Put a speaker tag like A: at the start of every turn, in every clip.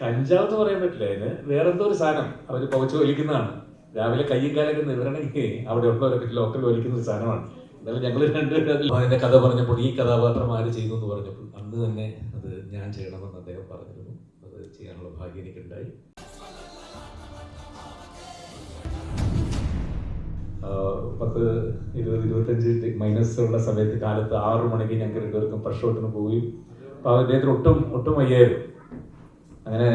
A: കഞ്ചാവ് എന്ന് പറയാൻ പറ്റില്ല. അതിന് വേറെന്തോ ഒരു സാധനം അവർ പുകച്ച് വലിക്കുന്നതാണ്. രാവിലെ കയ്യും കാലൊക്കെ നിവരണമെങ്കിൽ അവിടെ ഉള്ളവരൊക്കെ ലോക്കൽ വലിക്കുന്ന ഒരു സാധനമാണ്. എന്നാലും ഞങ്ങൾ രണ്ടുപേരും അതിന്റെ കഥ പറഞ്ഞപ്പോൾ ഈ കഥാപാത്രം ആര് ചെയ്യുന്നു എന്ന് പറഞ്ഞപ്പോൾ അന്ന് തന്നെ അത് ഞാൻ ചെയ്യണമെന്ന് അദ്ദേഹം പറഞ്ഞിരുന്നു. അത് ചെയ്യാനുള്ള ഭാഗ്യം എനിക്കുണ്ടായി. പത്ത് ഇരുപത് ഇരുപത്തഞ്ച് മൈനസ് ഉള്ള സമയത്ത് കാലത്ത് ആറു മണിക്ക് ഞങ്ങൾക്ക് രണ്ടുപേർക്കും പ്രഷോട്ടിന് പോയി അപ്പോൾ അദ്ദേഹത്തിന് ഒട്ടും ഒട്ടും വയ്യായിരുന്നു. അങ്ങനെ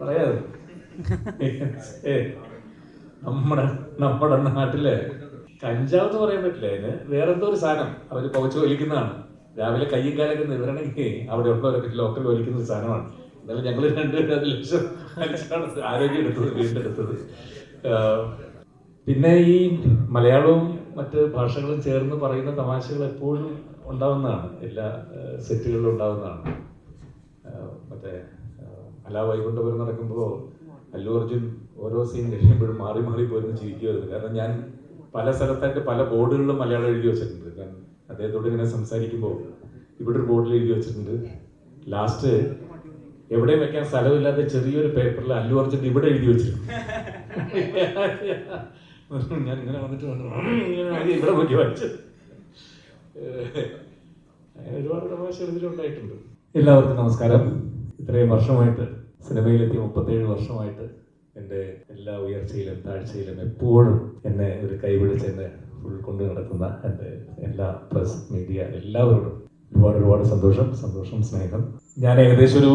A: പറയാതെ നമ്മുടെ നമ്മുടെ നാട്ടിലെ കഞ്ചാവ് എന്ന് പറയാൻ പറ്റില്ല. അതിന് വേറെന്തോ ഒരു സാധനം. അവർ പുകച്ച് വലിക്കുന്നതാണ്. രാവിലെ കയ്യും കാലൊക്കെ നിവരണമെങ്കിൽ അവിടെ ഉള്ളവരൊക്കെ ലോക്കൽ വലിക്കുന്ന ഒരു സാധനമാണ്. എന്നാലും ഞങ്ങൾ രണ്ടുപേരും അത് ലക്ഷം ആരോഗ്യം എടുത്തത് വീണ്ടെടുത്തത്. പിന്നെ ഈ മലയാളവും മറ്റ് ഭാഷകളും ചേർന്ന് പറയുന്ന തമാശകൾ എപ്പോഴും ഉണ്ടാവുന്നതാണ്. എല്ലാ സെറ്റുകളിലും ഉണ്ടാവുന്നതാണ്. മറ്റേ അലാ വൈകുണ്ഠപുരം നടക്കുമ്പോൾ അല്ലു അർജുൻ ഓരോ സീൻ കഴിയുമ്പോഴും മാറി മാറി പോയിരുന്നു ചിരിക്കുമായിരുന്നു കാരണം ഞാൻ പല സ്ഥലത്തായിട്ട് പല ബോർഡുകളിലും മലയാളം എഴുതി വെച്ചിട്ടുണ്ട്. കാരണം അദ്ദേഹത്തോട് ഇങ്ങനെ സംസാരിക്കുമ്പോൾ ഇവിടെ ഒരു ബോർഡിൽ എഴുതി വെച്ചിട്ടുണ്ട്. ലാസ്റ്റ് എവിടെയും വെക്കാൻ സ്ഥലമില്ലാത്ത ചെറിയൊരു പേപ്പറിൽ അല്ലു അർജുൻ ഇവിടെ എഴുതി വെച്ചിരുന്നു ഞാൻ ഇങ്ങനെ വന്നിട്ട് വന്നു. ഇവിടെ നോക്കി വായിച്ചു ഒരുപാട് തമാശ ഇതിലുണ്ടായിട്ടുണ്ട്. എല്ലാവർക്കും നമസ്കാരം. ഇത്രയും വർഷമായിട്ട് സിനിമയിലെത്തി മുപ്പത്തേഴ് വർഷമായിട്ട് എന്റെ എല്ലാ ഉയർച്ചയിലും താഴ്ചയിലും എപ്പോഴും എന്നെ ഒരു കൈപിടിച്ച് എന്നെ ഉൾക്കൊണ്ട് കൊണ്ട് നടക്കുന്ന എന്റെ എല്ലാ പ്രസ് മീഡിയ എല്ലാവരോടും ഒരുപാട് ഒരുപാട് സന്തോഷം സന്തോഷം സ്നേഹം. ഞാൻ ഏകദേശം ഒരു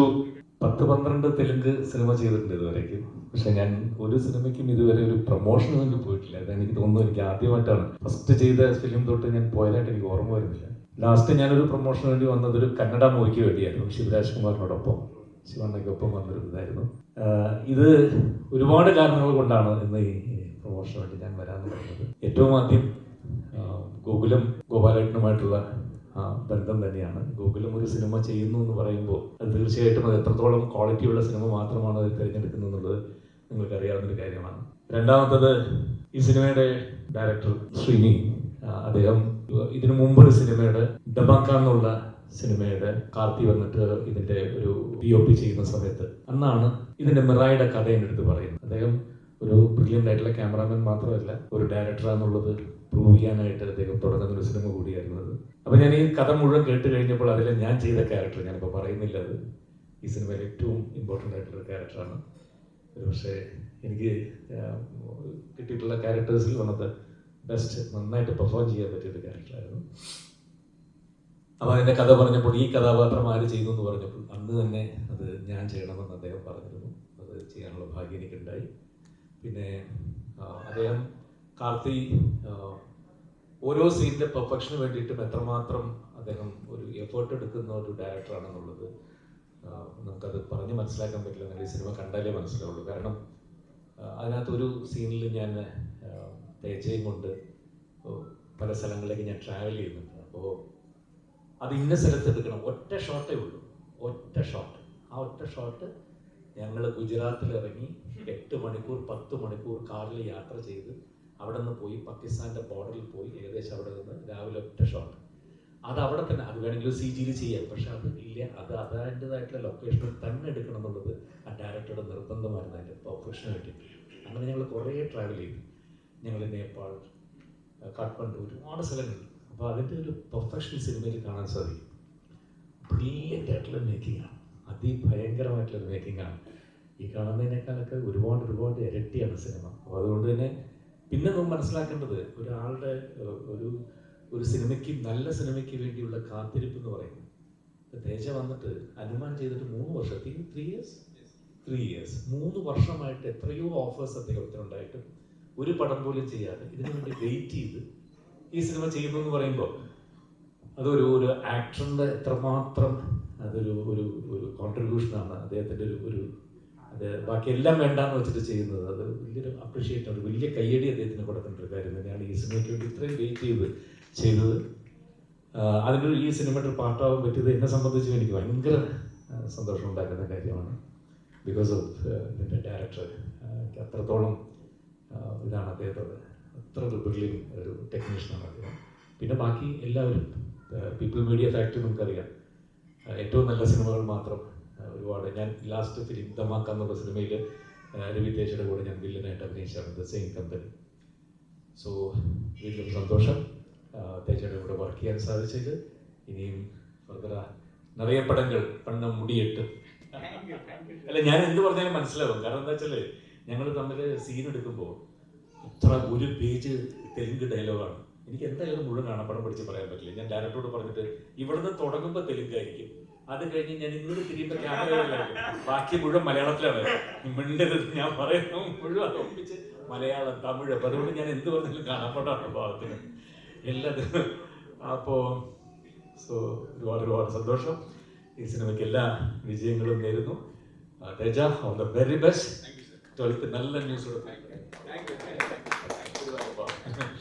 A: പത്ത് പന്ത്രണ്ട് തെലുങ്ക് സിനിമ ചെയ്തിട്ടുണ്ട് ഇതുവരേക്കും. പക്ഷെ ഞാൻ ഒരു സിനിമയ്ക്കും ഇതുവരെ ഒരു പ്രൊമോഷനൊന്നും പോയിട്ടില്ല. അത് എനിക്ക് തോന്നുന്നു എനിക്ക് ആദ്യമായിട്ടാണ്. ഫസ്റ്റ് ചെയ്ത ഫിലിം തൊട്ട് ഞാൻ പോയതായിട്ട് എനിക്ക് ഓർമ്മ വരുന്നില്ല. ലാസ്റ്റ് ഞാനൊരു പ്രൊമോഷന് വേണ്ടി വന്നത് ഒരു കന്നഡ മൂവിക്ക് വേണ്ടിയായിരുന്നു ശിവരാജ് കുമാറിനോടൊപ്പം ശിവണ്ണയ്ക്കൊപ്പം വന്നിരുന്നതായിരുന്നു ഇത് ഒരുപാട് കാരണങ്ങൾ കൊണ്ടാണ് ഇന്ന് ഈ പ്രൊമോഷന് വേണ്ടി ഞാൻ വരാമെന്ന് പറഞ്ഞത്. ഏറ്റവും ആദ്യം ഗോകുലം ഗോപാലേട്ടനുമായിട്ടുള്ള ആ ബന്ധം തന്നെയാണ്. ഗോകുലം ഒരു സിനിമ ചെയ്യുന്നു എന്ന് പറയുമ്പോൾ അത് തീർച്ചയായിട്ടും അത് എത്രത്തോളം ക്വാളിറ്റിയുള്ള സിനിമ മാത്രമാണ് അത് തിരഞ്ഞെടുക്കുന്നത് എന്നുള്ളത് നിങ്ങൾക്ക് അറിയാവുന്ന ഒരു കാര്യമാണ്. രണ്ടാമത്തത് ഈ സിനിമയുടെ ഡയറക്ടർ ശ്രീനി അദ്ദേഹം ഇതിനു മുമ്പ് ഒരു സിനിമയുടെ ഡബക്ക എന്നുള്ള സിനിമയുടെ കാർത്തി വന്നിട്ട് ഇതിന്റെ ഒരു പി ഒ പി ചെയ്യുന്ന സമയത്ത് അന്നാണ് ഇതിന്റെ മിറായുടെ കഥ എന്റെ അടുത്ത് പറയുന്നത്. അദ്ദേഹം ഒരു ബ്രില്യന്റ് ആയിട്ടുള്ള ക്യാമറാമാൻ മാത്രമല്ല ഒരു ഡയറക്ടറാന്നുള്ളത് പ്രൂവ് ചെയ്യാനായിട്ട് അദ്ദേഹം തുടങ്ങുന്ന ഒരു സിനിമ കൂടിയായിരുന്നു അത്. അപ്പൊ ഞാൻ ഈ കഥ മുഴുവൻ കേട്ട് കഴിഞ്ഞപ്പോൾ അതിൽ ഞാൻ ചെയ്ത ക്യാരക്ടർ ഞാനിപ്പോൾ പറയുന്നില്ല അത്. ഈ സിനിമയിൽ ഏറ്റവും ഇമ്പോർട്ടന്റ് ആയിട്ടുള്ള ക്യാരക്ടറാണ് ഒരു പക്ഷേ എനിക്ക് കിട്ടിയിട്ടുള്ള ക്യാരക്ടേഴ്സിൽ വന്നത് ബെസ്റ്റ് നന്നായിട്ട് പെർഫോം ചെയ്യാൻ പറ്റിയൊരു ക്യാരക്ടറായിരുന്നു അപ്പോൾ അതിന്റെ കഥ പറഞ്ഞപ്പോൾ ഈ കഥാപാത്രം ആര് ചെയ്തു എന്ന് പറഞ്ഞപ്പോൾ അന്ന് തന്നെ അത് ഞാൻ ചെയ്യണമെന്ന് അദ്ദേഹം പറഞ്ഞിരുന്നു. അത് ചെയ്യാനുള്ള ഭാഗ്യം എനിക്കുണ്ടായി. പിന്നെ അദ്ദേഹം കാർത്തി ഓരോ സീനിന്റെ പെർഫെക്ഷന് വേണ്ടിയിട്ടും എത്രമാത്രം അദ്ദേഹം ഒരു എഫേർട്ട് എടുക്കുന്ന ഒരു ഡയറക്ടറാണെന്നുള്ളത് നമുക്കത് പറഞ്ഞ് മനസ്സിലാക്കാൻ പറ്റില്ല. എന്നാൽ ഈ സിനിമ കണ്ടാലേ മനസ്സിലാവുള്ളൂ. കാരണം അതിനകത്ത് ഒരു സീനിൽ ഞാൻ തേജയും കൊണ്ട് പല സ്ഥലങ്ങളിലേക്ക് ഞാൻ ട്രാവൽ ചെയ്യുന്നുണ്ട്. അപ്പോൾ അത് ഇന്ന സ്ഥലത്ത് എടുക്കണം. ഒറ്റ ഷോട്ടേ ഉള്ളൂ. ഒറ്റ ഷോട്ട് ആ ഒറ്റ ഷോട്ട് ഞങ്ങൾ ഗുജറാത്തിൽ ഇറങ്ങി എട്ട് മണിക്കൂർ പത്ത് മണിക്കൂർ കാറിൽ യാത്ര ചെയ്ത് അവിടെ നിന്ന് പോയി പാകിസ്ഥാന്റെ ബോർഡറിൽ പോയി ഏകദേശം അവിടെ നിന്ന് രാവിലെ ഒറ്റ ഷോട്ട് അത് അവിടെ തന്നെ അത് വേണമെങ്കിൽ സി ജിയിൽ ചെയ്യാം. പക്ഷെ അത് ഇല്ല. അത് അതിന്റെതായിട്ടുള്ള ലൊക്കേഷനിൽ തന്നെ എടുക്കണം എന്നുള്ളത് ആ ഡയറക്ടറുടെ നിർബന്ധമായിരുന്നു. അതിന്റെ പ്രൊഫഷനായിട്ട് അങ്ങനെ ഞങ്ങൾ കുറേ ട്രാവൽ ചെയ്തു. ഞങ്ങൾ നേപ്പാൾ കാഠ്മണ്ഡു ഒരുപാട് സ്ഥലങ്ങൾ അപ്പോൾ അതിന്റെ ഒരു പ്രൊഫഷണൽ സിനിമയിൽ കാണാൻ സാധിക്കും. ബ്രില്യന്റ് ആയിട്ടുള്ള മേക്കിംഗ് ആണ്. അതിഭയങ്കരമായിട്ടുള്ള മേക്കിംഗ് ആണ്. ഈ കാണുന്നതിനേക്കാളൊക്കെ ഒരുപാട് ഒരുപാട് ഇരട്ടിയാണ് സിനിമ അപ്പോൾ അതുകൊണ്ട് തന്നെ പിന്നെ നമ്മൾ മനസ്സിലാക്കേണ്ടത് ഒരാളുടെ ഒരു ഒരു സിനിമയ്ക്ക് നല്ല സിനിമയ്ക്ക് വേണ്ടിയുള്ള കാത്തിരിപ്പ് എന്ന് പറയുന്നത്. ഇപ്പം തേജ വന്നിട്ട് അനുമാൻ ചെയ്തിട്ട് മൂന്ന് വർഷം ത്രീ ഇയേഴ്സ് ത്രീ ഇയേഴ്സ് മൂന്ന് വർഷമായിട്ട് എത്രയോ ഓഫേഴ്സ് അദ്ദേഹത്തിനുണ്ടായിട്ടും. ഒരു പടം പോലും ചെയ്യാതെ ഇതിനു വേണ്ടി വെയിറ്റ് ചെയ്ത് ഈ സിനിമ ചെയ്യുന്നു എന്ന് പറയുമ്പോൾ അതൊരു ഒരു ആക്ടറിന്റെ എത്രമാത്രം അതൊരു ഒരു ഒരു കോൺട്രിബ്യൂഷനാണ് അദ്ദേഹത്തിന്റെ ഒരു ഒരു അത് ബാക്കിയെല്ലാം വേണ്ടാന്ന് വെച്ചിട്ട് ചെയ്യുന്നത്. അത് വലിയൊരു അപ്രീഷിയേറ്റ് ഒരു വലിയ കയ്യടി അദ്ദേഹത്തിന് കൊടുക്കേണ്ട ഒരു കാര്യം തന്നെയാണ് ഈ സിനിമയ്ക്ക് വേണ്ടി ഇത്രയും വെയിറ്റ് ചെയ്ത് ചെയ്തത്. അതിന്റെ ഈ സിനിമയുടെ ഒരു പാട്ടാവാൻ പറ്റിയത് എന്നെ സംബന്ധിച്ചും എനിക്ക് ഭയങ്കര സന്തോഷം ഉണ്ടാക്കുന്ന കാര്യമാണ്. ബിക്കോസ് ഓഫ് ഇതിന്റെ ഡയറക്ടർ അത്രത്തോളം ഇതാണ് അദ്ദേഹത്തോട്. അത്ര ഒരു ബ്രില്യൻ ഒരു ടെക്നീഷ്യനാണ് അദ്ദേഹം. പിന്നെ ബാക്കി എല്ലാവരും പീപ്പിൾ മീഡിയ ഫാക്ടറി നമുക്കറിയാം. ഏറ്റവും നല്ല സിനിമകൾ മാത്രം ഒരുപാട്. ഞാൻ ലാസ്റ്റ് ഫിലിം ധമാക്ക എന്നുള്ള സിനിമയിൽ രവി തേജയുടെ കൂടെ ഞാൻ വില്ലനായിട്ട് അഭിനയിച്ചാണ് ദ സെയിം കമ്പനി സോ വീണ്ടും സന്തോഷം. തേജയുടെ കൂടെ വർക്ക് ചെയ്യാൻ സാധിച്ചത് ഇനിയും ഫർദർ നിറയെ പടങ്ങൾ പണ്ണം മുടിയിട്ട്. അല്ല ഞാൻ എന്ത് പറഞ്ഞാലും മനസ്സിലാവും. കാരണം എന്താ വെച്ചാൽ ഞങ്ങൾ തമ്മിൽ സീൻ എടുക്കുമ്പോൾ അത്ര ഒരു പേജ് തെലുങ്ക് ഡയലോഗാണ് എനിക്ക് എന്തായാലും മുഴുവൻ കാണാപ്പടം പഠിച്ച് പറയാൻ പറ്റില്ല. ഞാൻ ഡയറക്ടറോട് പറഞ്ഞിട്ട് ഇവിടുന്ന് തുടങ്ങുമ്പോൾ തെലുങ്കായിരിക്കും അത് കഴിഞ്ഞ് ഞാൻ ഇങ്ങോട്ട് തിരിയുമ്പോൾ ക്യാമറയിലായിരിക്കും ബാക്കി മുഴുവൻ മലയാളത്തിലാണ്. മിണ്ടരുത്. ഞാൻ പറയുന്നു മുഴുവൻ ഒപ്പിച്ച് മലയാളം തമിഴ്. അപ്പം അതുകൊണ്ട് ഞാൻ എന്ത് പറഞ്ഞാലും കാണാപ്പാടാണ് ഭാഗത്തിന്. എല്ലാത്തിനും അപ്പോൾ സോ ഒരുപാട് ഒരുപാട് സന്തോഷം. ഈ സിനിമയ്ക്ക് എല്ലാ വിജയങ്ങളും നേരുന്നു. രജ on the very best twelfth நல்ல நியூஸோட தேங்க்யூ